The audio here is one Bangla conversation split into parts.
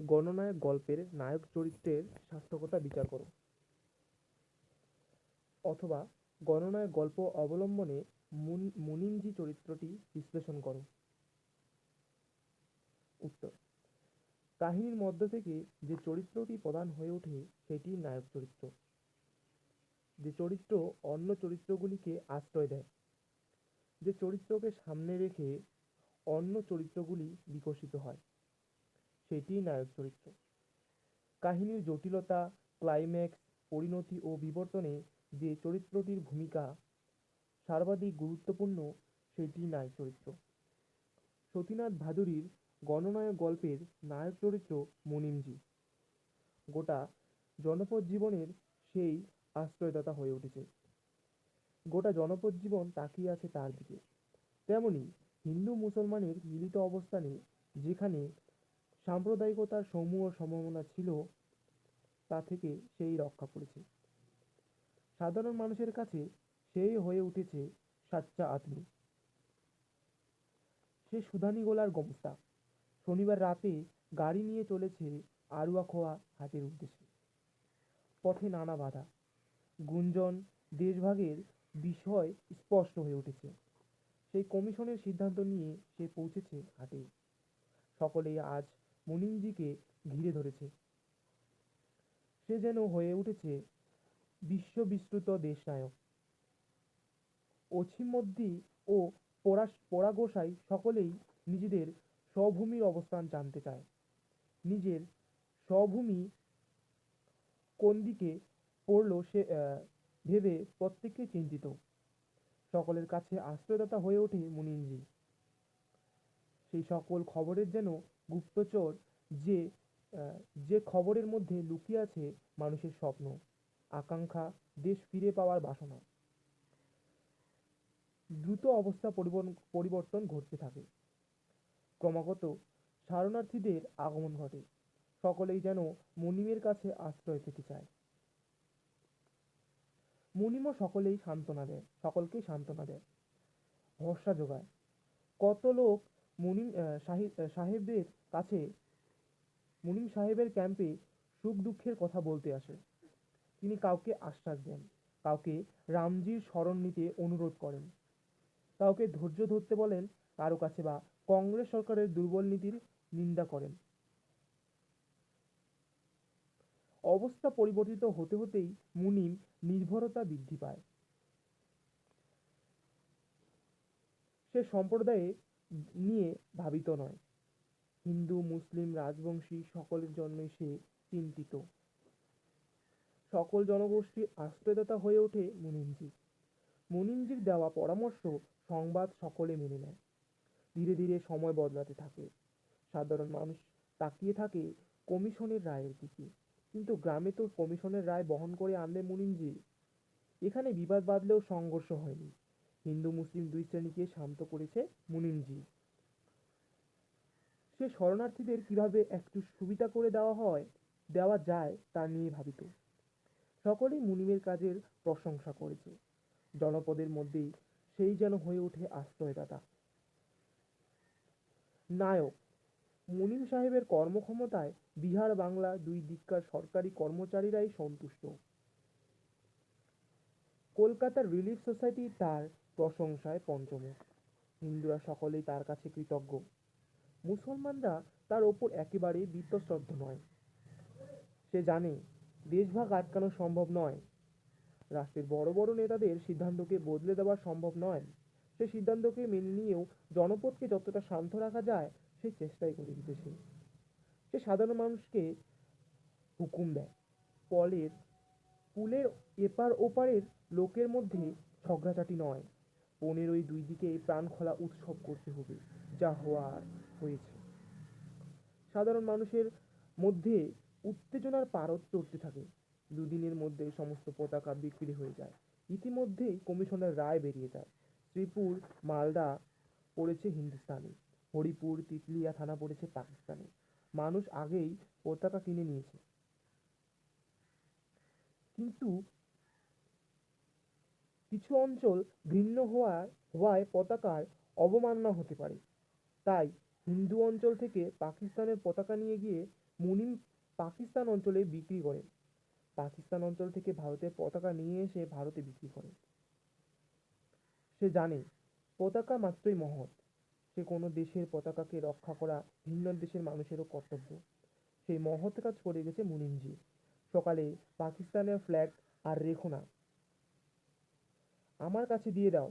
গণনায়ক গল্পের নায়ক চরিত্রের সার্থকতা বিচার করো। অথবা গণনায়ক গল্প অবলম্বনে মুন- মুনিমজি চরিত্রটি বিশ্লেষণ করো। উত্তর, কাহিনীর মধ্য থেকে যে চরিত্রটি প্রধান হয়ে ওঠে সেটি নায়ক চরিত্র। যে চরিত্র অন্য চরিত্রগুলিকে আশ্রয় দেয়। যে চরিত্রকে সামনে রেখে অন্য চরিত্রগুলি বিকশিত হয়। সেটি নায়ক চরিত্র। কাহিনীর জটিলতা ক্লাইম্যাক্স পরিণতি ও বিবর্তনে যে চরিত্রটির ভূমিকা সর্বাধিক গুরুত্বপূর্ণ সেটি নায়ক চরিত্র। সতীনাথ ভাদুরীর গণনায়ক গল্পের নায়ক চরিত্র মুনিমজি। গোটা জনপদ জীবনের সেই আশ্রয়দাতা হয়ে উঠেছে। গোটা জনপদ জীবন তাকিয়ে আছে তার দিকে। তেমনি হিন্দু মুসলমানের মিলিত অবস্থানে যেখানে সাম্প্রদায়িকতার সমূহ সম্ভাবনা ছিল তা থেকে সেই রক্ষা করেছে সাধারণ মানুষের কাছে সেই হয়ে উঠেছে সাচ্চা আদমি। সে সুধানি গোলার গোমস্তা। শনিবার রাতে গাড়ি নিয়ে চলেছে আরুয়াখোয়া হাটের উদ্দেশ্যে। পথে নানা বাধা। গুঞ্জন দেশভাগের বিষয় স্পষ্ট হয়ে উঠেছে। সেই কমিশনের সিদ্ধান্ত নিয়ে সে পৌঁছেছে হাটে। সকলেই আজ মুনিমজিকে ঘিরে ধরেছে। সে যেন হয়ে উঠেছে বিশ্ববিশ্রুত দেশনায়ক। অছিমধ্যি ও পরাশ পরাগোসাই সকলেই নিজেদের স্বভূমির অবস্থান জানতে চায়। নিজের স্বভূমি কোন দিকে পড়ল সে ভেবে প্রত্যেকে চিন্তিত। সকলের কাছে আশ্রয়দাতা হয়ে ওঠে মুনিমজি। সেই সকল খবরের যেন গুপ্তচর যে যে খবরের মধ্যে লুকিয়ে আছে মানুষের স্বপ্ন, আকাঙ্ক্ষা দেশ ফিরে পাওয়ার বাসনা। দ্রুত অবস্থা পরিবর্তন ঘটতে থাকে। ক্রমাগত শরণার্থীদের আগমন ঘটে। সকলেই যেন মুনিমের কাছে আশ্রয় পেতে চায়। মুনিমও সকলেই সান্ত্বনা দেয়, সকলকেই সান্ত্বনা দেয়, ভরসা যোগায়। কত লোক মুনিম আহ, সাহি- আহ, সাহেবদের কাছে মুনিম সাহেবের ক্যাম্পে সুখ দুঃখের কথা বলতে আসে। তিনি কাউকে আশ্বাস দেন কাউকে রামজির স্মরণ নিতে অনুরোধ করেন। কাউকে ধৈর্য ধরতে বলেন কারও কাছে বা কংগ্রেস সরকারের দুর্বল নীতির নিন্দা করেন। অবস্থা পরিবর্তিত হতে হতেই মুনিম নির্ভরতা বৃদ্ধি পায়। সে সম্প্রদায়ে নিয়ে ভাবিত নয়। হিন্দু, মুসলিম, রাজবংশী সকলের জন্যই সে চিন্তিত। সকল জনগোষ্ঠীর আশ্রয়দাতা হয়ে ওঠে মুনিমজি। মুনিমজির দেওয়া পরামর্শ সংবাদ সকলে মেনে নেয়। ধীরে ধীরে সময় বদলাতে থাকে। সাধারণ মানুষ তাকিয়ে থাকে কমিশনের রায়ের দিকে। কিন্তু গ্রামে তো কমিশনের রায় বহন করে আনলে মুনিমজি, এখানে বিবাদ বাঁধলেও সংঘর্ষ হয়নি। হিন্দু, মুসলিম দুই শ্রেণীকে শান্ত করেছে মুনিমজি। সে শরণার্থীদের কীভাবে একটু সুবিধা করে দেওয়া হয়, দেওয়া যায় তা নিয়ে ভাবিত। সকলেই মুনিমের কাজের প্রশংসা করেছে। জনপদের মধ্যেই সেই যেন হয়ে ওঠে আশ্রয়দাতা। নায়ক, মুনিম সাহেবের কর্মক্ষমতায় বিহার বাংলা দুই দিককার সরকারি কর্মচারীরাই সন্তুষ্ট। কলকাতার রিলিফ সোসাইটি তার প্রশংসায় পঞ্চমুখ। হিন্দুরা সকলেই তার কাছে কৃতজ্ঞ। মুসলমানরা তার ওপর একেবারেই বিত্তশ্রদ্ধ নয়। সে জানে, দেশভাগ আটকানো সম্ভব নয়। রাষ্ট্রের বড় বড় নেতাদের সিদ্ধান্তকে বদলে দেওয়া সম্ভব নয়। সে সিদ্ধান্তকে মেনে নিয়েও জনপদকে যতটা শান্ত রাখা যায়, সে চেষ্টাই করে দিতেছে সে সাধারণ মানুষকে হুকুম দেয়। পলের পুলের এপার ওপারের লোকের মধ্যে ঝগড়াঝাটি নয়। বনের ওই দুই দিকে প্রাণ খোলা উৎসব করতে হবে, যা হওয়ার হয়েছে। সাধারণ মানুষের মধ্যে উত্তেজনার পারদ চড়তে থাকে। দুদিনের মধ্যে সমস্ত পতাকা বিক্রি হয়ে যায়। ইতিমধ্যেই কমিশনের রায় বেরিয়ে যায়। শ্রীপুর, মালদা পড়েছে হিন্দুস্তানি, হরিপুর, তিতলিয়া থানা পড়েছে পাকিস্তানি। মানুষ আগেই পতাকা কিনে নিয়েছে। কিন্তু কিছু অঞ্চল ভিন্ন হওয়ার হওয়ায় পতাকার অবমাননা হতে পারে। তাই হিন্দু অঞ্চল থেকে পাকিস্তানের পতাকা নিয়ে গিয়ে মুনিম পাকিস্তান অঞ্চলে বিক্রি করে পাকিস্তান অঞ্চল থেকে ভারতের পতাকা নিয়ে এসে ভারতে বিক্রি করে সে জানে, পতাকা মাত্রই মহৎ। সে কোনো দেশের পতাকাকে রক্ষা করা ভিন্ন দেশের মানুষেরও কর্তব্য। সেই মহৎ কাজ করে গেছে মুনিমজি। সকালে পাকিস্তানের ফ্ল্যাগ আর রেখো না। আমার কাছে দিয়ে দাও।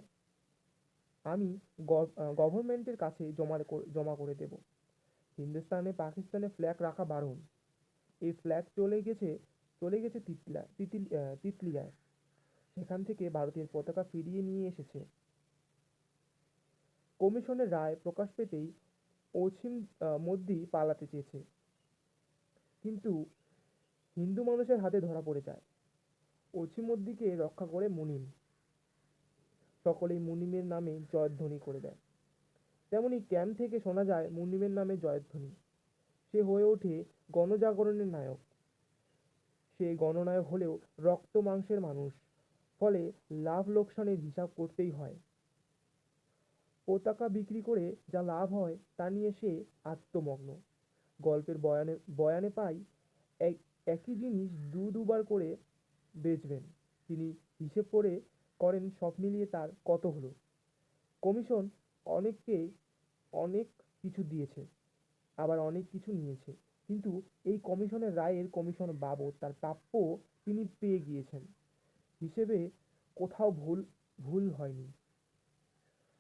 আমি গভর্নমেন্টের কাছে জমা জমা করে দেব। হিন্দুস্তানে পাকিস্তানের ফ্ল্যাগ রাখা বারণ। এই ফ্ল্যাগ চলে গেছে চলে গেছে তিতলা তিতিল তিতলিয়ায়। সেখান থেকে ভারতের পতাকা ফিরিয়ে নিয়ে এসেছে। কমিশনের রায় প্রকাশ পেতেই পশ্চিম আহ, মধ্যি পালাতে চেয়েছে। কিন্তু হিন্দু মানুষের হাতে ধরা পড়ে যায়। অছিমদ্দিকে রক্ষা করে মুনিম। সকলেই মুনিমের নামে জয়ধ্বনি করে দেয়। তেমনি ক্যাম্প থেকে শোনা যায় মুনিমের নামে জয়ধ্বনি। সে হয়ে ওঠে গণজাগরণের নায়ক। সে গণনায়ক হলেও রক্ত মাংসের মানুষ। ফলে লাভ লোকসানের হিসাব করতেই হয়। পতাকা বিক্রি করে যা লাভ হয় তা নিয়ে সে আত্মমগ্ন। গল্পের বয়ানে বয়ানে পাই, এক একই জিনিস দু দুবার করে বেচবেন। তিনি হিসেব করে করেন সব মিলিয়ে তার কত হলো? কমিশন অনেককে অনেক কিছু দিয়েছে, আবার অনেক কিছু নিয়েছে। কিন্তু এই কমিশনের রায়ের কমিশন বাবদ তার প্রাপ্য তিনি পেয়ে গিয়েছেন। হিসেবে কোথাও ভুল ভুল হয়নি।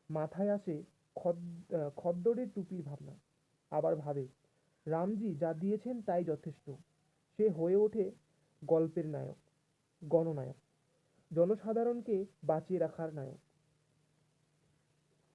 মাথায় আসে খদ, খদ্দরের টুপির ভাবনা। আবার ভাবে, রামজি যা দিয়েছেন তাই যথেষ্ট। সে হয়ে ওঠে গল্পের নায়ক গণনায়ক। জনসাধারণকে বাঁচিয়ে রাখার নায়ক।